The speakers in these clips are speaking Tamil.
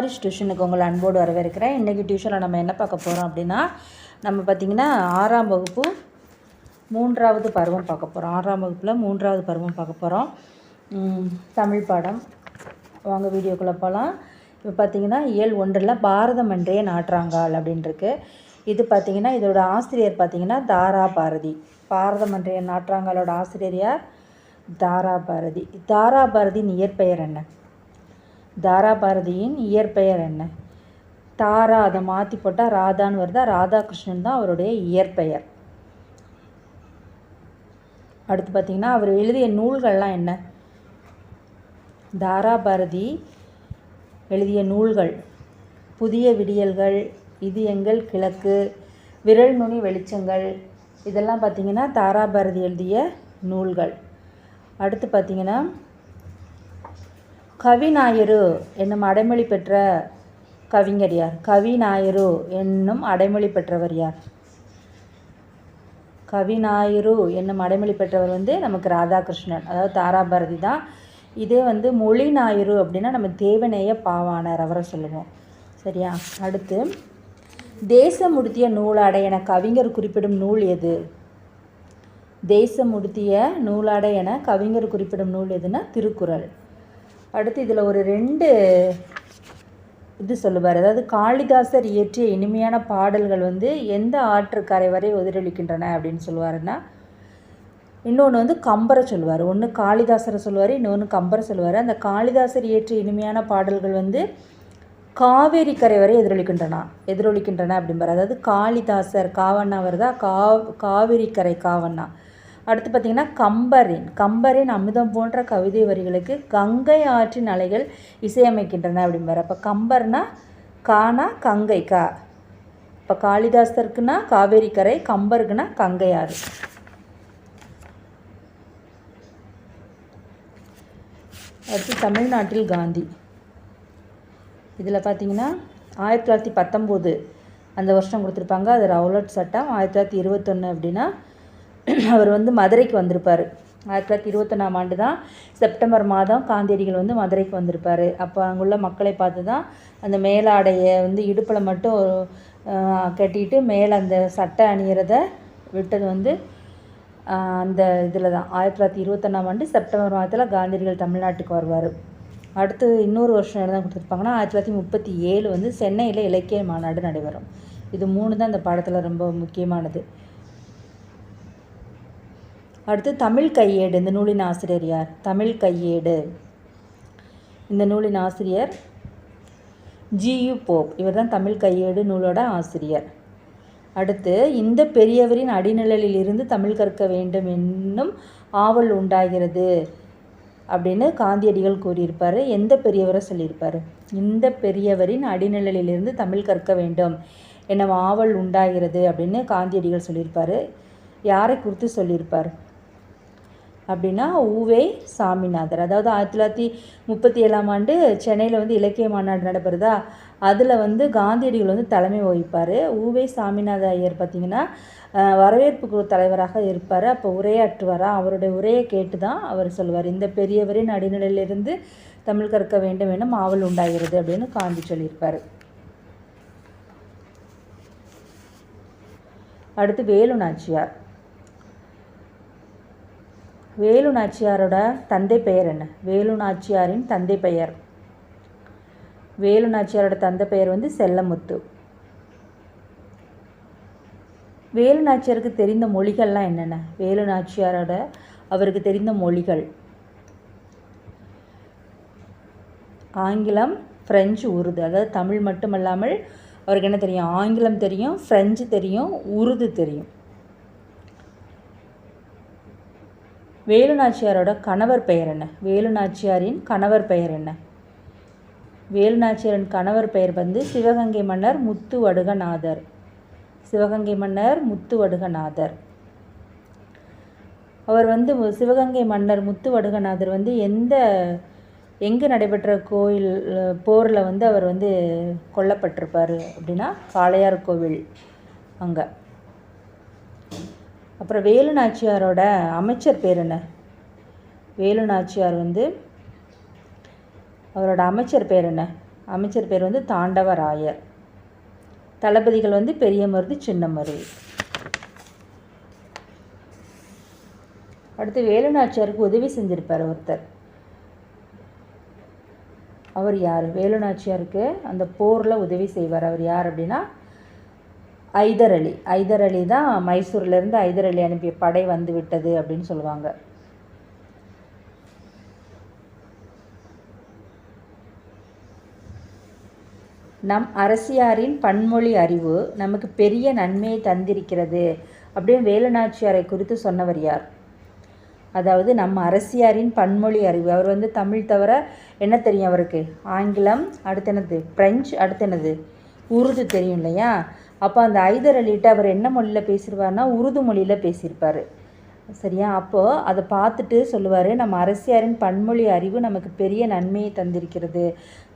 குமாரிஸ் டியூஷனுக்கு உங்களை அன்போடு வரவேற்கிறேன். இன்றைக்கி டியூஷனில் நம்ம என்ன பார்க்க போகிறோம் அப்படின்னா நம்ம பார்த்திங்கன்னா ஆறாம் வகுப்பு மூன்றாவது பருவம் பார்க்க போகிறோம் ஆறாம் வகுப்பில் மூன்றாவது பருவம் பார்க்க போகிறோம் தமிழ் பாடம். வாங்க வீடியோக்குள்ளே போகலாம் இப்போ பார்த்தீங்கன்னா இயல் ஒன்றில் பாரதம் என்றே நாற்றாங்கால் அப்படின்ட்டுருக்கு இது பார்த்திங்கன்னா இதோட ஆசிரியர் பார்த்திங்கன்னா தாரா பாரதி. பாரதம் என்றே நாற்றாங்காலோட ஆசிரியர் யார்? தாரா பாரதி. தாரா பாரதியின் இயற்பெயர் என்ன? தாரா பாரதியின் இயற்பெயர் என்ன? தாரா அதை மாற்றி போட்டால் ராதான்னு வருதா? ராதாகிருஷ்ணன் தான் அவருடைய இயற்பெயர். அடுத்து பார்த்திங்கன்னா அவர் எழுதிய நூல்கள்லாம் என்ன? தாரா பாரதி எழுதிய நூல்கள். புதிய விடியல்கள் இது எங்கள் கிழக்கு விரல் நுனி வெளிச்சங்கள் இதெல்லாம் பார்த்திங்கன்னா தாரா பாரதி எழுதிய நூல்கள். அடுத்து பார்த்திங்கன்னா கவிநாயரு என்னும் அடைமொழி பெற்ற கவிஞர் யார்? கவிநாயரு என்னும் அடைமொழி பெற்றவர் யார்? கவிநாயரு என்னும் அடைமொழி பெற்றவர் வந்து நமக்கு ராதாகிருஷ்ணன் அதாவது தாராபாரதி தான். இதே வந்து மொழி ஞாயிறு அப்படின்னா நம்ம தேவநேய பாவாணர் அவரை சொல்லுவோம். சரியா? அடுத்து தேசமுடுத்திய நூலாடை என கவிஞர் குறிப்பிடும் நூல் எது? தேசமுடுத்திய நூலாடை என கவிஞர் குறிப்பிடும் நூல் எதுனா திருக்குறள். அடுத்து இதில் ஒரு ரெண்டு இது சொல்லுவார். அதாவது காளிதாசர் இயற்றிய இனிமையான பாடல்கள் வந்து எந்த ஆற்றுக்கரை வரை எதிரொலிக்கின்றன அப்படின்னு சொல்லுவாருன்னா இன்னொன்று வந்து கம்பரை சொல்லுவார். ஒன்று காளிதாசரை சொல்லுவார் இன்னொன்று கம்பரை சொல்லுவார். அந்த காளிதாசர் இயற்றிய இனிமையான பாடல்கள் வந்து காவேரி கரை வரை எதிரொலிக்கின்றன எதிரொலிக்கின்றன அப்படிம்பார். அதாவது காளிதாசர் காவண்ணா வருதா கா காவிரி கரை காவண்ணா. அடுத்து பார்த்திங்கன்னா கம்பரின். கம்பரின் அமிர்தம் போன்ற கவிதை வரிகளுக்கு கங்கை ஆற்றின் அலைகள் இசையமைக்கின்றன அப்படிம்பார். அப்போ கம்பர்னா கானா கங்கை கா. இப்போ காளிதாசருக்குன்னா காவேரி கரை கம்பருக்குன்னா கங்கை ஆறு. அடுத்து தமிழ்நாட்டில் காந்தி. இதில் பார்த்தீங்கன்னா ஆயிரத்தி தொள்ளாயிரத்தி பத்தொம்போது அந்த வருஷம் கொடுத்துருப்பாங்க. அது ரவுலட் சட்டம். ஆயிரத்தி தொள்ளாயிரத்தி இருபத்தொன்று அப்படின்னா அவர் வந்து மதுரைக்கு வந்திருப்பார். ஆயிரத்தி தொள்ளாயிரத்தி இருபத்தொன்னாம் ஆண்டு தான் செப்டம்பர் மாதம் காந்தியடிகள் வந்து மதுரைக்கு வந்திருப்பார். அப்போ அங்குள்ள மக்களை பார்த்து தான் அந்த மேலாடையை வந்து இடுப்பில் மட்டும் கட்டிட்டு மேலே அந்த சட்டை அணியிறத விட்டது வந்து அந்த இதில் தான் ஆயிரத்தி தொள்ளாயிரத்தி இருபத்தொன்னாம் ஆண்டு செப்டம்பர் மாதத்தில் காந்தியடிகள் தமிழ்நாட்டுக்கு வருவார். அடுத்து இன்னொரு வருஷம் என்ன கொடுத்துருப்பாங்கன்னா ஆயிரத்தி தொள்ளாயிரத்தி முப்பத்தி ஏழு வந்து சென்னையில் இலக்கிய மாநாடு நடைபெறும். இது மூணு தான் இந்த பாடத்தில் ரொம்ப முக்கியமானது. அடுத்து தமிழ் கையேடு இந்த நூலின் ஆசிரியர் யார்? தமிழ் கையேடு. இந்த நூலின் ஆசிரியர் ஜியு போப். இவர் தான் தமிழ் கையேடு நூலோட ஆசிரியர். அடுத்து இந்த பெரியவரின் அடிநிழலில் இருந்து தமிழ் கற்க வேண்டும் என்னும் ஆவல் உண்டாகிறது அப்படின்னு காந்தியடிகள் கூறியிருப்பார். எந்த பெரியவரை சொல்லியிருப்பார்? இந்த பெரியவரின் அடிநிழலிலிருந்து தமிழ் கற்க வேண்டும் என்னும் ஆவல் உண்டாகிறது அப்படின்னு காந்தியடிகள் சொல்லியிருப்பார். யாரை குறித்து சொல்லியிருப்பார்? அப்படின்னா ஊவே சாமிநாதர். அதாவது ஆயிரத்தி தொள்ளாயிரத்தி முப்பத்தி ஏழாம் ஆண்டு சென்னையில் வந்து இலக்கிய மாநாடு நடைபெறுதா? அதில் வந்து காந்தியடிகள் வந்து தலைமை வகிப்பார். ஊவே சாமிநாத ஐயர் பார்த்திங்கன்னா வரவேற்பு குழு தலைவராக இருப்பார். அப்போ உரையாற்றுவாரா? அவருடைய உரையை கேட்டு தான் அவர் சொல்லுவார். இந்த பெரியவரின் அடிநிலையிலிருந்து தமிழ் கற்க வேண்டும் எனும் ஆவல் உண்டாகிறது அப்படின்னு காந்தி சொல்லியிருப்பார். அடுத்து வேலு நாச்சியார். வேலு நாச்சியாரோட தந்தை பெயர் என்ன? வேலு நாச்சியாரின் தந்தை பெயர். வேலு நாச்சியாரோட தந்தை பெயர் வந்து செல்லமுத்து. வேலு நாச்சியாருக்கு தெரிந்த மொழிகள்லாம் என்னென்ன? வேலு நாச்சியாரோட அவருக்கு தெரிந்த மொழிகள். ஆங்கிலம் ஃப்ரெஞ்சு உருது. அதாவது தமிழ் மட்டுமல்லாமல் அவருக்கு என்ன தெரியும்? ஆங்கிலம் தெரியும் ஃப்ரெஞ்சு தெரியும் உருது தெரியும். வேலு நாச்சியாரோட கணவர் பெயர் என்ன? வேலு நாச்சியாரின் கணவர் பெயர் என்ன? வேலு நாச்சியாரின் கணவர் பெயர் வந்து சிவகங்கை மன்னர் முத்து வடுகநாதர் சிவகங்கை மன்னர் முத்து வடுகநாதர் அவர் வந்து சிவகங்கை மன்னர் முத்து வடுகநாதர் வந்து எந்த எங்கே நடைபெற்ற கோயில் போரில் வந்து அவர் வந்து கொல்லப்பட்டிருப்பார் அப்படின்னா காளையார் கோவில் அங்கே. அப்புறம் வேலு நாச்சியாரோட அமைச்சர் பேர் என்ன? வேலு நாச்சியார் வந்து அவரோட அமைச்சர் பேர் என்ன? அமைச்சர் பேர் வந்து தாண்டவராயர். தளபதிகள் வந்து பெரிய மருது சின்ன மருது. அடுத்து வேலுநாச்சியாருக்கு உதவி செஞ்சுருப்பார் ஒருத்தர். அவர் யார்? வேலுநாச்சியாருக்கு அந்த போரில் உதவி செய்வார். அவர் யார் அப்படின்னா ஐதர் அலி. ஐதர் அலி தான் மைசூர்லேருந்து ஐதர் அலி அனுப்பிய படை வந்து விட்டது அப்படின்னு சொல்லுவாங்க. நம் அரசியாரின் பன்மொழி அறிவு நமக்கு பெரிய நன்மையை தந்திருக்கிறது அப்படின்னு வேலுநாச்சியாரை குறித்து சொன்னவர் யார்? அதாவது நம்ம அரசியாரின் பன்மொழி அறிவு. அவர் வந்து தமிழ் தவிர என்ன தெரியும் அவருக்கு? ஆங்கிலம் அடுத்தனது பிரெஞ்சு அடுத்தனது உருது தெரியும் இல்லையா? அப்போ அந்த ஐதர் அலிட்ட அவர் என்ன மொழியில் பேசிடுவார்னா உருது மொழியில் பேசியிருப்பார் சரியா? அப்போது அதை பார்த்துட்டு சொல்லுவார் நம்ம அரசியாரின் பன்மொழி அறிவு நமக்கு பெரிய நன்மையை தந்திருக்கிறது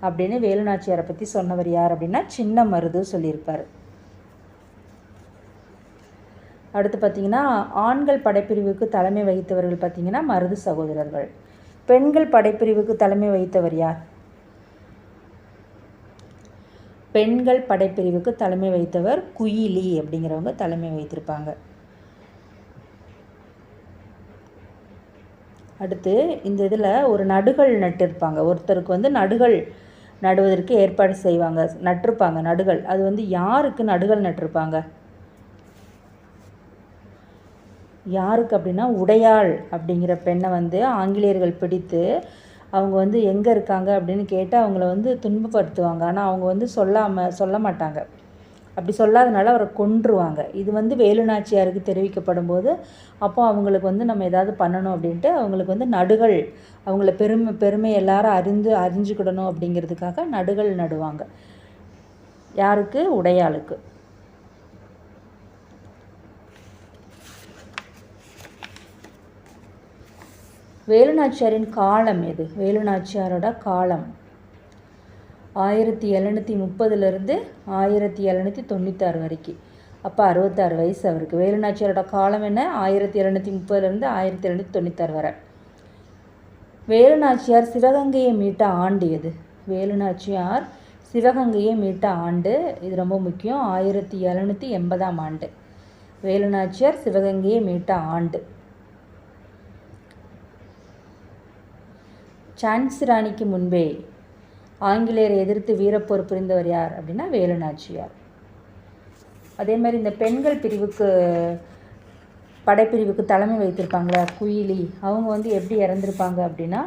அப்படின்னு வேலுநாச்சியாரை பற்றி சொன்னவர் யார் அப்படின்னா சின்ன மருது சொல்லியிருப்பார். அடுத்து பார்த்திங்கன்னா ஆண்கள் படைப்பிரிவுக்கு தலைமை வகித்தவர்கள் பார்த்திங்கன்னா மருது சகோதரர்கள். பெண்கள் படைப்பிரிவுக்கு தலைமை வகித்தவர் யார்? பெண்கள் படைப்பிரிவுக்கு தலைமை வைத்தவர் குயிலி அப்படிங்கிறவங்க தலைமை வைத்திருப்பாங்க அடுத்து இந்த இதில் ஒரு நடுகள் நட்டிருப்பாங்க. ஒருத்தருக்கு வந்து நடுகள் நடுவதற்கு ஏற்பாடு செய்வாங்க. நட்டிருப்பாங்க நடுகள். அது வந்து யாருக்கு நடுகள் நட்டிருப்பாங்க? யாருக்கு அப்படின்னா உடையாள் அப்படிங்கிற பெண்ணை வந்து ஆங்கிலேயர்கள் பிடித்து அவங்க வந்து எங்கே இருக்காங்க அப்படின்னு கேட்டு அவங்கள வந்து துன்பப்படுத்துவாங்க. ஆனால் அவங்க வந்து சொல்லாமல் சொல்ல மாட்டாங்க. அப்படி சொல்லாதனால அவரை கொன்றுவாங்க. இது வந்து வேலுநாச்சியாருக்கு தெரிவிக்கப்படும் போது அப்போ அவங்களுக்கு வந்து நம்ம ஏதாவது பண்ணணும் அப்படின்ட்டு அவங்களுக்கு வந்து நடுகள் அவங்கள பெருமை பெருமை எல்லாரும் அறிந்து அறிஞ்சுக்கிடணும் அப்படிங்கிறதுக்காக நடுகள் நடுவாங்க. யாருக்கு? உடையாளுக்கு. வேலுநாச்சியாரின் காலம் எது? வேலுநாச்சியாரோட காலம். ஆயிரத்தி எழுநூற்றி முப்பதுலேருந்து ஆயிரத்தி எழுநூற்றி தொண்ணூத்தாறு வரைக்கும். அப்போ அறுபத்தாறு வயசு அவருக்கு. வேலுநாச்சியாரோட காலம் என்ன? ஆயிரத்தி எழுநூற்றி முப்பதுலேருந்து ஆயிரத்தி எழுநூற்றி தொண்ணூத்தாறு வரை. வேலுநாச்சியார் சிவகங்கையை மீட்ட ஆண்டு எது? வேலுநாச்சியார் சிவகங்கையை மீட்ட ஆண்டு இது ரொம்ப முக்கியம் ஆயிரத்தி எழுநூற்றி எண்பதாம் ஆண்டு. வேலுநாச்சியார் சிவகங்கையை மீட்ட ஆண்டு. சான்சி ராணிக்கு முன்பே ஆங்கிலேயரை எதிர்த்து வீரப்போர் புரிந்தவர் யார் அப்படின்னா வேலுநாச்சியார். அதே மாதிரி இந்த பெண்கள் பிரிவுக்கு படைப்பிரிவுக்கு தலைமை வைத்திருப்பாங்களே? குயிலி. அவங்க வந்து எப்படி இறந்துருப்பாங்க அப்படின்னா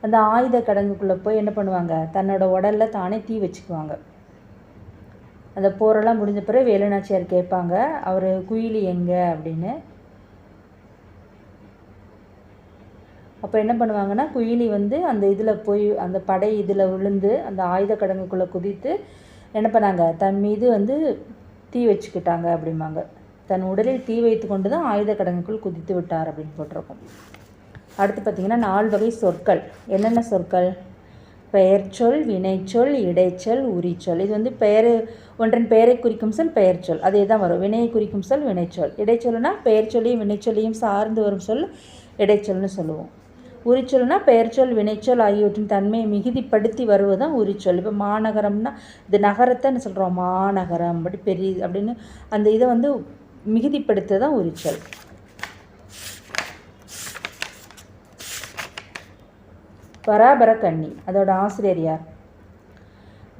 அந்த ஆயுத கடங்குக்குள்ளே போய் என்ன பண்ணுவாங்க? தன்னோட உடலில் தானே தீ வச்சுக்குவாங்க. அந்த போரெல்லாம் முடிஞ்ச பிறகு வேலுநாச்சியார் கேட்பாங்க அவர் குயிலி எங்கே அப்படின்னு. அப்போ என்ன பண்ணுவாங்கன்னா குயிலி வந்து அந்த இதில் போய் அந்த படை இதில் விழுந்து அந்த ஆயுத கடங்குக்குள்ளே குதித்து என்ன பண்ணாங்க? தன் மீது வந்து தீ வச்சுக்கிட்டாங்க அப்படிம்பாங்க. தன் உடலில் தீ வைத்து கொண்டு தான் ஆயுத கடங்குக்குள் குதித்து விட்டார் அப்படின்னு போட்டிருக்கோம். அடுத்து பார்த்திங்கன்னா நாலு வகை சொற்கள். என்னென்ன சொற்கள்? பெயர்ச்சொல் வினைச்சொல் இடைச்சொல் உரிச்சொல் இது வந்து பெயர் ஒன்றன் பெயரை குறிக்கும் சொல் பெயர்ச்சொல் அதே தான் வரும். வினையை குறிக்கும் சொல் வினைச்சொல் இடைச்சொல்னா பெயர்ச்சொல்லையும் வினைச்சொல்லையும் சார்ந்து வரும் சொல் இடைச்சொல்னு சொல்லுவோம். உரிச்சொல்னா பெயர்ச்சொல் வினைச்சொல் ஆகியவற்றின் தன்மையை மிகுதிப்படுத்தி வருவதுதான் உரிச்சொல். இப்போ மாநகரம்னா இது நகரத்தைன்னு சொல்கிறோம் மாநகரம் அப்படி பெரிய அப்படின்னு அந்த இதை வந்து மிகுதிப்படுத்த தான் உரிச்சொல். பராபர கன்னி அதோட ஆசிரியர் யார்?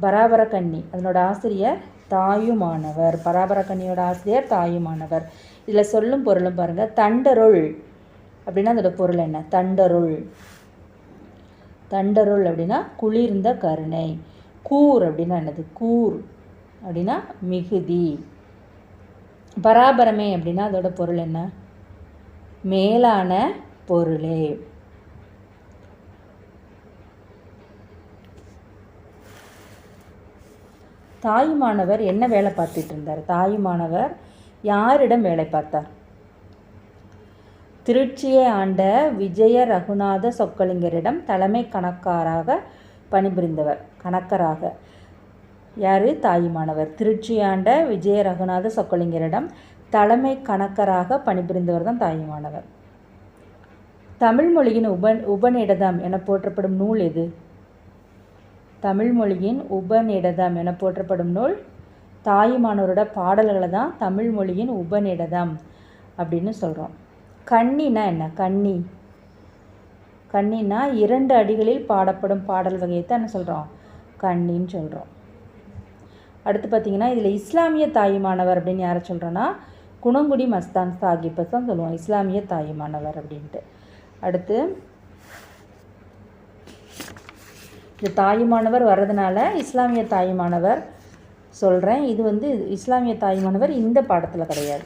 பராபர கன்னி அதனோட ஆசிரியர் தாயுமானவர். பராபர கண்ணியோட ஆசிரியர் தாயுமானவர். இதில் சொல்லும் பொருளும் பாருங்கள் தண்டருள். அப்படின்னா அதோட பொருள் என்ன? தண்டருள். தண்டருள் அப்படின்னா குளிர்ந்த கருணை. கூர் அப்படின்னா என்னது? கூர். அப்படின்னா மிகுதி. பராபரமே அப்படின்னா அதோட பொருள் என்ன? மேலான பொருளே. தாயுமானவர் என்ன வேலை பார்த்துட்டு இருந்தார்? தாயுமானவர் யாரிடம் வேலை பார்த்தார்? திருச்சியை ஆண்ட விஜய ரகுநாத சொக்கலிங்கரிடம் தலைமை கணக்காராக பணிபுரிந்தவர். கணக்கராக. யார்? தாயுமானவர் திருச்சி ஆண்ட விஜய ரகுநாத சொக்கலிங்கரிடம் தலைமை கணக்கராக பணிபுரிந்தவர் தான் தாயுமானவர் தமிழ் மொழியின் உப உபநிடதம் என போற்றப்படும் நூல் எது? தமிழ் மொழியின் உபநிடதம் என போற்றப்படும் நூல் தாயுமானவரோட பாடல்களை தான் தமிழ் மொழியின் உபநிடதம் அப்படின்னு சொல்கிறோம் கன்னினா என்ன? கன்னி கன்னினா இரண்டு அடிகளில் பாடப்படும் பாடல் வகையை தான் என்ன சொல்கிறோம் கன்னின்னு சொல்கிறோம் அடுத்து பார்த்தீங்கன்னா இதில் இஸ்லாமிய தாயுமானவர் அப்படின்னு யாரை சொல்கிறோன்னா குணங்குடி மஸ்தான் சாஹிப்பை தான் சொல்லுவோம். இஸ்லாமிய தாயுமானவர் அப்படின்ட்டு. அடுத்து இந்த தாயுமானவர் வர்றதுனால இஸ்லாமிய தாயுமானவர் சொல்கிறேன் இது வந்து இஸ்லாமிய தாயுமானவர் இந்த பாடத்தில் கிடையாது.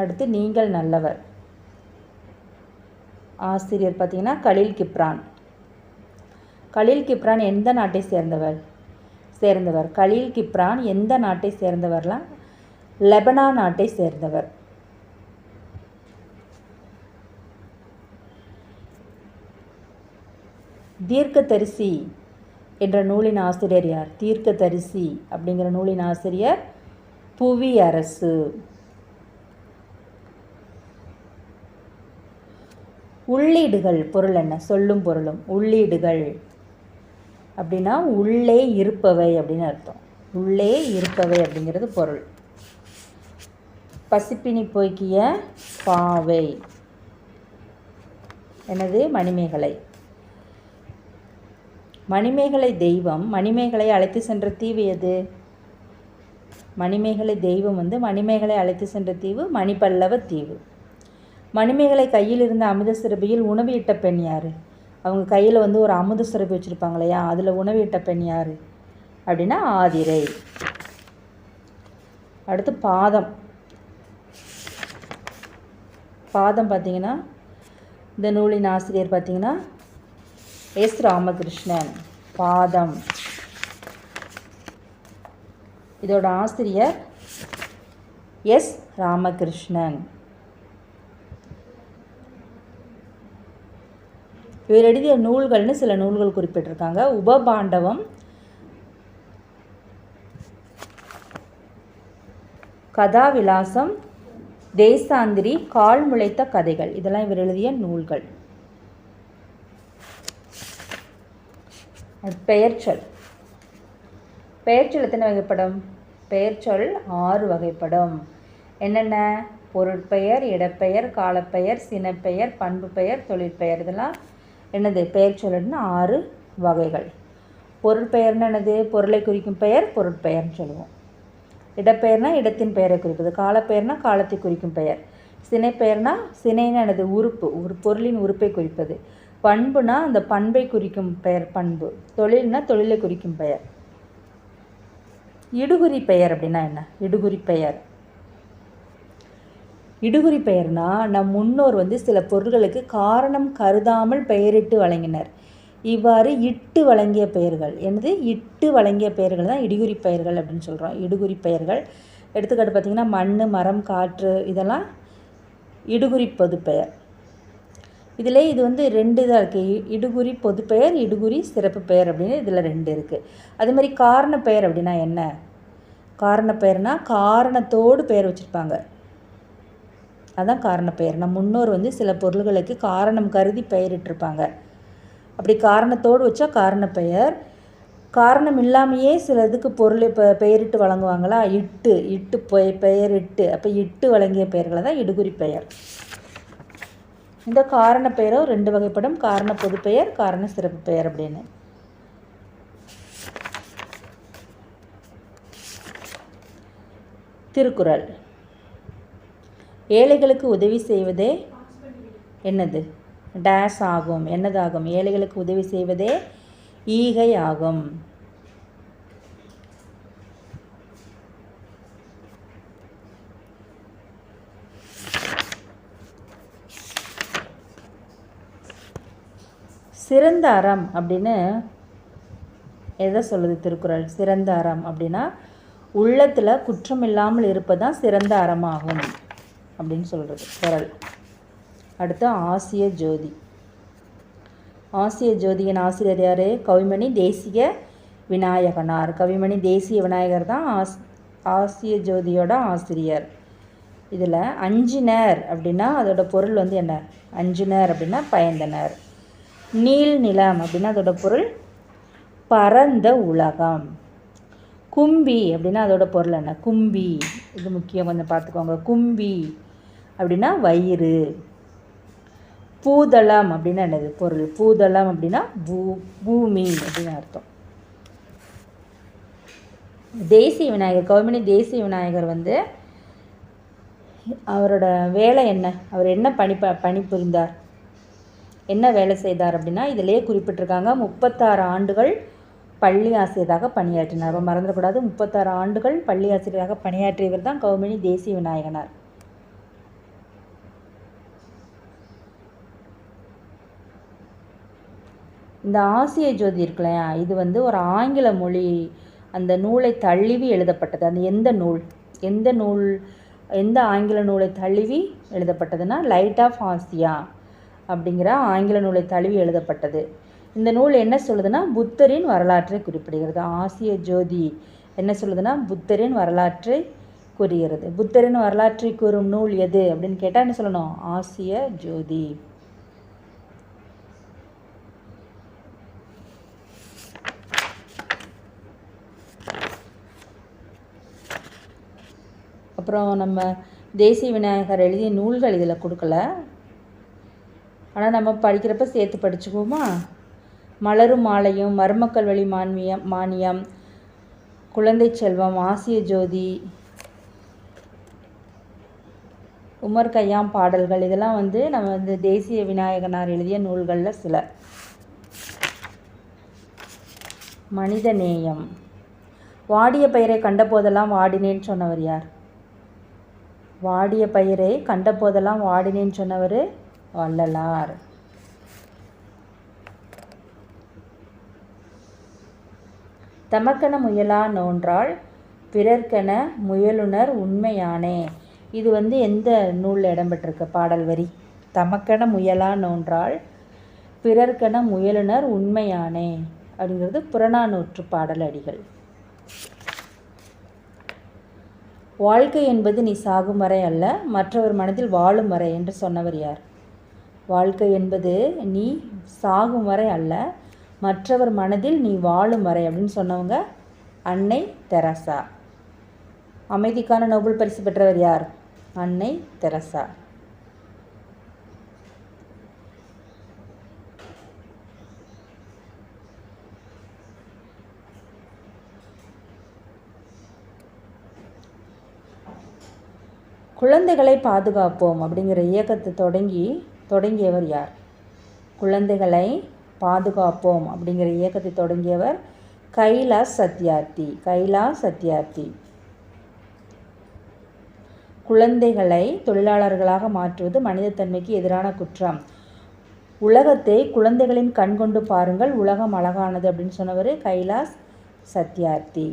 அடுத்து நீங்கள் நல்லவர். ஆசிரியர் பார்த்தீங்கன்னா கலில் கிப்ரான். கலில் கிப்ரான் எந்த நாட்டை சேர்ந்தவர்? சேர்ந்தவர். கலில் கிப்ரான் எந்த நாட்டை சேர்ந்தவர்லாம் லெபனா நாட்டை சேர்ந்தவர். தீர்க்கதரிசி என்ற நூலின் ஆசிரியர் யார்? தீர்க்கதரிசி அப்படிங்கிற நூலின் ஆசிரியர் புவி அரசு உள்ளீடுகள் பொருள் என்ன? சொல்லும் பொருளும். உள்ளீடுகள். அப்படின்னா உள்ளே இருப்பவை அப்படின்னு அர்த்தம். உள்ளே இருப்பவை அப்படிங்கிறது பொருள். பசிப்பினி போக்கிய பாவை. எனது மணிமேகலை. மணிமேகலை தெய்வம். மணிமேகலை அழைத்து சென்ற தீவு எது? மணிமேகலை தெய்வம் வந்து மணிமேகலை அழைத்து சென்ற தீவு மணிப்பல்லவ தீவு. மணிமேகலை கையில் இருந்த அமுத சிறப்பியில் உணவு இட்ட பெண் யார்? அவங்க கையில் வந்து ஒரு அமுத சிறப்பு வச்சுருப்பாங்க இல்லையா அதில் உணவு இட்ட பெண் யார்? அப்படின்னா ஆதிரை. அடுத்து பாதம். பாதம் பார்த்தீங்கன்னா இந்த நூலின் ஆசிரியர் பார்த்தீங்கன்னா எஸ் ராமகிருஷ்ணன். பாதம். இதோட ஆசிரியர் எஸ் ராமகிருஷ்ணன். இவர் எழுதிய நூல்கள்னு சில நூல்கள் குறிப்பிட்டிருக்காங்க. உபபாண்டவம் கதாவிலாசம் தேசாந்திரி கால் முளைத்த கதைகள். இதெல்லாம் இவர் எழுதிய நூல்கள். பெயர்ச்சொல் பெயர்ச்சொல் எத்தனை வகைப்படும்? பெயர்ச்சொல் ஆறு வகைப்படும். என்னென்ன? பொருட்பெயர் இடப்பெயர் காலப்பெயர் சினப்பெயர் பண்பு பெயர் தொழிற்பெயர். இதெல்லாம் என்னது? பெயர் சொல்லணும்னா ஆறு வகைகள். பொருட்பெயர்னு என்னது? பொருளை குறிக்கும் பெயர் பொருட்பெயர்னு சொல்லுவோம். இடப்பெயர்னா இடத்தின் பெயரை குறிப்பது. காலப்பெயர்னா காலத்தை குறிக்கும் பெயர். சினைப்பெயர்னா சினைன்னு எனது உறுப்பு. ஒரு பொருளின் உறுப்பை குறிப்பது. பண்புனா அந்த பண்பை குறிக்கும் பெயர் பண்பு. தொழில்னா தொழிலை குறிக்கும் பெயர். இடுகுறி பெயர் அப்படின்னா என்ன? இடுகுறி பெயர். இடுகுறி பெயர்னா நம் முன்னோர் வந்து சில பொருள்களுக்கு காரணம் கருதாமல் பெயரிட்டு வழங்கினர். இவ்வாறு இட்டு வழங்கிய பெயர்கள் என்னது? இட்டு வழங்கிய பெயர்கள் தான் இடுகுறி பெயர்கள் அப்படின்னு சொல்கிறோம் இடுகுறி பெயர்கள். எடுத்துக்காட்டு பார்த்திங்கன்னா மண் மரம் காற்று இதெல்லாம் இடுகுறி பொதுப்பெயர் இதில் இது வந்து ரெண்டு இதாக இருக்குது இடுகுறி பொதுப்பெயர் இடுகுறி சிறப்பு பெயர் அப்படின்னு இதில் ரெண்டு இருக்குது அதே மாதிரி காரண பெயர் அப்படின்னா என்ன? காரண பெயர்னால் காரணத்தோடு பெயர் வச்சுருப்பாங்க. அதான் பெயர். நம் முன்னோர் வந்து சில பொருள்களுக்கு காரணம் கருதி பெயரிட்டிருப்பாங்க. அப்படி காரணத்தோடு வச்சா பெயர். காரணம் இல்லாமையே சில இதுக்கு பொருள் இப்போ பெயரிட்டு வழங்குவாங்களா? இட்டு இட்டு பெ பெயரிட்டு. அப்போ இட்டு வழங்கிய பெயர்களை தான் இடுகுறி பெயர். இந்த காரண பெயரும் ரெண்டு வகைப்படும். காரண பொது பெயர் காரண சிறப்பு பெயர் அப்படின்னு. திருக்குறள். ஏழைகளுக்கு உதவி செய்வதே என்னது? டேஸ் ஆகும். என்னதாகும்? ஏழைகளுக்கு உதவி செய்வதே ஈகை ஆகும் சிறந்த அறம் அப்படின்னு எதை சொல்லுது திருக்குறள்? சிறந்த அறம் அப்படின்னா உள்ளத்தில் குற்றம் இல்லாமல் இருப்பதான் சிறந்த அறமாகும். அப்படின்னு சொல்கிறது குரல் அடுத்து ஆசிய ஜோதி. ஆசிய ஜோதியின் ஆசிரியர் யார்? கவிமணி தேசிய விநாயகனார். கவிமணி தேசிய விநாயகர் தான் ஆஸ் ஆசிய ஜோதியோட ஆசிரியர். இதில் அஞ்சினர் அப்படின்னா அதோட பொருள் வந்து என்ன? அஞ்சினர் அப்படின்னா பயந்தனர். நீல் நிலம் அப்படின்னா அதோட பொருள் பரந்த உலகம். கும்பி அப்படின்னா அதோட பொருள் என்ன? கும்பி. இது முக்கியம் கொஞ்சம் பார்த்துக்கோங்க. கும்பி. அப்படின்னா வயிறு. பூதளம் அப்படின்னா என்னது? பொருள். பூதளம் அப்படின்னா பூ பூமி அப்படின்னு அர்த்தம். தேசிய விநாயகர் கௌமினி தேசிய விநாயகர் வந்து அவரோட வேலை என்ன? அவர் என்ன பணி ப பணி புரிந்தார் என்ன வேலை செய்தார் அப்படின்னா இதிலேயே குறிப்பிட்டிருக்காங்க முப்பத்தாறு ஆண்டுகள் பள்ளி ஆசிரியராக பணியாற்றினார். மறந்துடக்கூடாது முப்பத்தாறு ஆண்டுகள் பள்ளி ஆசிரியராக பணியாற்றியவர் தான் கவுமினி தேசிய விநாயகனார். இந்த ஆசிய ஜோதி இருக்கு இல்லையா இது வந்து ஒரு ஆங்கில மொழி. அந்த நூலை தழுவி எழுதப்பட்டது. அந்த எந்த நூல்? எந்த நூல்? எந்த ஆங்கில நூலை தழுவி எழுதப்பட்டதுன்னா லைட் ஆஃப் ஆசியா அப்படிங்கிற ஆங்கில நூலை தழுவி எழுதப்பட்டது. இந்த நூல் என்ன சொல்லுதுன்னா புத்தரின் வரலாற்றை குறிப்பிடுகிறது. ஆசிய ஜோதி என்ன சொல்லுதுன்னா புத்தரின் வரலாற்றை கூறுகிறது. புத்தரின் வரலாற்றை கூறும் நூல் எது அப்படின்னு கேட்டால் என்ன சொல்லணும்? ஆசிய ஜோதி. அப்புறம் நம்ம தேசிய விநாயகர் எழுதிய நூல்கள் இதில் கொடுக்கல. ஆனால் நம்ம படிக்கிறப்ப சேர்த்து படிச்சுக்குவோமா? மலரும் மாலையும் மருமக்கள் வழி மான்மியம் மானியம் குழந்தை செல்வம் ஆசிய ஜோதி உமர் கையாம் பாடல்கள் இதெல்லாம் வந்து நம்ம வந்து தேசிய விநாயகனார் எழுதிய நூல்களில் சில. மனித நேயம். வாடிய பெயரை கண்டபோதெல்லாம் வாடினேன்னு சொன்னவர் யார்? வாடிய பயிரை கண்டபோதெல்லாம் வாடினேன்னு சொன்னவர் வள்ளலார். தமக்கென முயலா நோன்றால் பிறர்க்கென முயலுனர் உண்மையானே. இது வந்து எந்த நூலில் இடம்பெற்றிருக்கு? பாடல் வரி. தமக்கென முயலா நோன்றால் பிறர்க்கென முயலுனர் உண்மையானே. அப்படிங்கிறது புறநானூற்று பாடல் அடிகள். வாழ்க்கை என்பது நீ சாகும் வரை அல்ல மற்றவர் மனதில் வாழும் வரை என்று சொன்னவர் யார்? வாழ்க்கை என்பது நீ சாகும் வரை அல்ல மற்றவர் மனதில் நீ வாழும் வரை அப்படின்னு சொன்னவங்க அன்னை தெரசா. அமைதிக்கான நோபல் பரிசு பெற்றவர் யார்? அன்னை தெரசா. குழந்தைகளை பாதுகாப்போம் அப்படிங்கிற இயக்கத்தை தொடங்கி தொடங்கியவர் யார்? குழந்தைகளை பாதுகாப்போம் அப்படிங்கிற இயக்கத்தை தொடங்கியவர் கைலாஸ் சத்யார்த்தி. கைலாஸ் சத்யார்த்தி. குழந்தைகளை தொழிலாளர்களாக மாற்றுவது மனிதத்தன்மைக்கு எதிரான குற்றம். உலகத்தை குழந்தைகளின் கண் கொண்டு பாருங்கள் உலகம் அழகானது அப்படின்னு சொன்னவர் கைலாஸ் சத்யார்த்தி.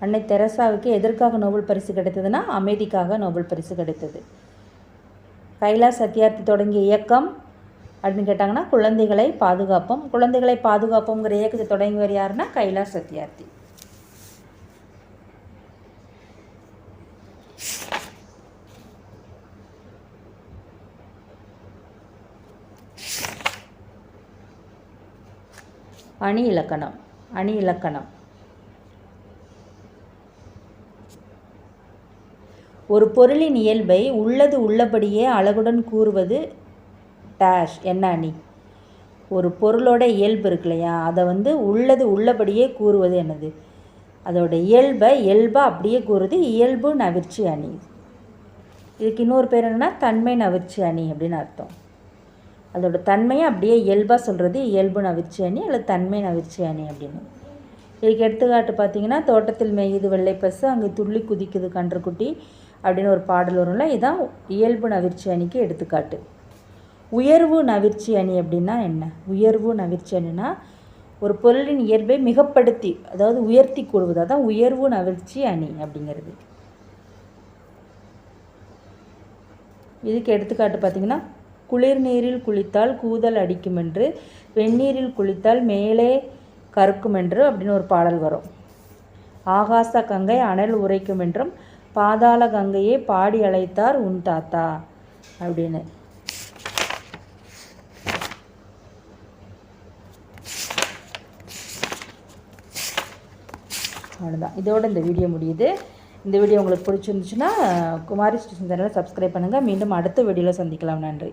அன்னை தெரசாவுக்கு எதற்காக நோபல் பரிசு கிடைத்ததுன்னா அமைதிக்காக நோபல் பரிசு கிடைத்தது. கைலாஷ் சத்யார்த்தி தொடங்கிய இயக்கம் அப்படின்னு கேட்டாங்கன்னா குழந்தைகளை பாதுகாப்போம். குழந்தைகளை பாதுகாப்போங்கிற இயக்கத்தை தொடங்கியவர் யாருன்னா கைலாஷ் சத்யார்த்தி. அணி இலக்கணம். அணி இலக்கணம். ஒரு பொருளின் இயல்பை உள்ளது உள்ளபடியே அழகுடன் கூறுவது டேஷ் என்ன அணி? ஒரு பொருளோட இயல்பு இருக்கு இல்லையா அதை வந்து உள்ளது உள்ளபடியே கூறுவது என்னது? அதோட இயல்பை இயல்பாக அப்படியே கூறுவது இயல்பு நவிர்ச்சி அணி. இதுக்கு இன்னொரு பேர் என்னென்னா தன்மை நவிர்ச்சி அணி அப்படின்னு அர்த்தம். அதோட தன்மையை அப்படியே இயல்பாக சொல்கிறது இயல்பு நவிர்ச்சி அணி அல்லது தன்மை நவிர்ச்சி அணி அப்படின்னு. இதுக்கு எடுத்துக்காட்டு பார்த்தீங்கன்னா தோட்டத்தில் மேயுது வெள்ளை பசு அங்கே துள்ளி குதிக்குது கன்றுக்குட்டி. அப்படின்னு ஒரு பாடல் வரும்ல இதுதான் இயல்பு நவிர்ச்சி அணிக்கு எடுத்துக்காட்டு. உயர்வு நவிர்ச்சி அணி அப்படின்னா என்ன? உயர்வு நவிர்ச்சி அணினா ஒரு பொருளின் இயல்பை மிகப்படுத்தி அதாவது உயர்த்தி கூடுவது அதான் உயர்வு நவிர்ச்சி அணி அப்படிங்கிறது. இதுக்கு எடுத்துக்காட்டு பார்த்தீங்கன்னா குளிர் நீரில் குளித்தால் கூதல் அடிக்கும் என்று வெந்நீரில் குளித்தால் மேலே கருக்குமென்று அப்படின்னு ஒரு பாடல் வரும். ஆகாச கங்கை அனல் உரைக்கும் என்றும் பாதாள கங்கையே பாடி அழைத்தார் உன் தாத்தா அப்படின்னு. அவ்வளோதான் இதோடு இந்த வீடியோ முடியுது. இந்த வீடியோ உங்களுக்கு பிடிச்சிருந்துச்சுன்னா குமாரி ஸ்டேஷன் சேனலை சப்ஸ்கிரைப் பண்ணுங்கள் மீண்டும் அடுத்த வீடியோவில் சந்திக்கலாம். நன்றி.